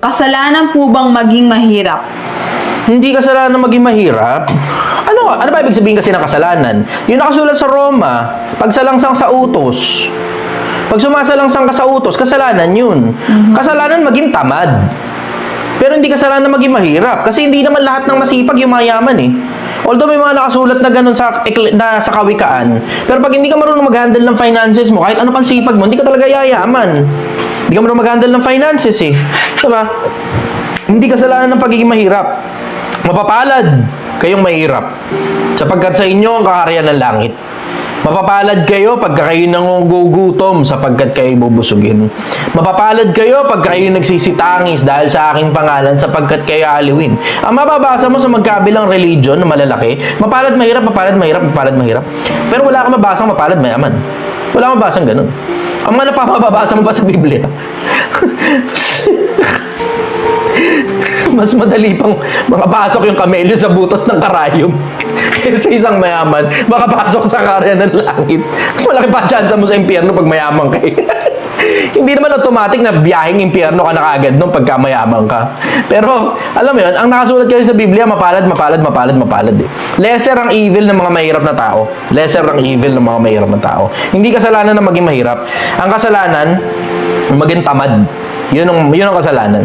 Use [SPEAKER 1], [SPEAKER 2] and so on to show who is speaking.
[SPEAKER 1] Kasalanan po bang maging mahirap?
[SPEAKER 2] Hindi kasalanan maging mahirap. Ano, ano ba ibig sabihin kasi ng kasalanan? Yung nakasulat sa Roma, pagsalangsang sa utos. Pag sumasalangsang ka sa utos, kasalanan yun. Kasalanan maging tamad. Pero hindi kasalanan maging mahirap. Kasi hindi naman lahat ng masipag yung mayaman eh. Although may mga nakasulat na ganun sa, na, sa kawikaan. Pero pag hindi ka marunong mag-handle ng finances mo, kahit ano pang sipag mo, hindi ka talaga yayaman. Hindi ka marunong mag-handle ng finances eh. Diba? Hindi kasalanan ng pagiging mahirap. Mapapalad kayong mahirap. Sapagkat sa inyo ang kakariyan ng langit. Mapapalad kayo pagka kayo nangugugutom sapagkat kayo bubusugin. Mapapalad kayo pagka kayo nagsisitangis dahil sa aking pangalan sapagkat kayo aliwin. Ang mababasa mo sa magkabilang religion na malalaki, mapalad mahirap, mapalad mahirap, mapalad mahirap. Pero wala kang mabasang mapalad mayaman. Wala kang mabasang ganun. Ang mga napapabasa mo pa sa Biblia, mas madali pang makapasok yung kamelyo sa butas ng karayom kaysa isang mayaman makapasok sa karya ng langit. Mas malaki pa chance mo sa impyerno pag mayaman ka eh. Hindi naman automatic na biyaheng impyerno ka na kagad nung pagka mayaman ka. Pero, alam mo yun, ang nakasulat kasi sa Biblia, mapalad, mapalad, mapalad, mapalad eh. Lesser ang evil ng mga mahirap na tao. Lesser ang evil ng mga mahirap na tao. Hindi kasalanan na maging mahirap. Ang kasalanan, maging tamad. Yun ang, yun ang kasalanan.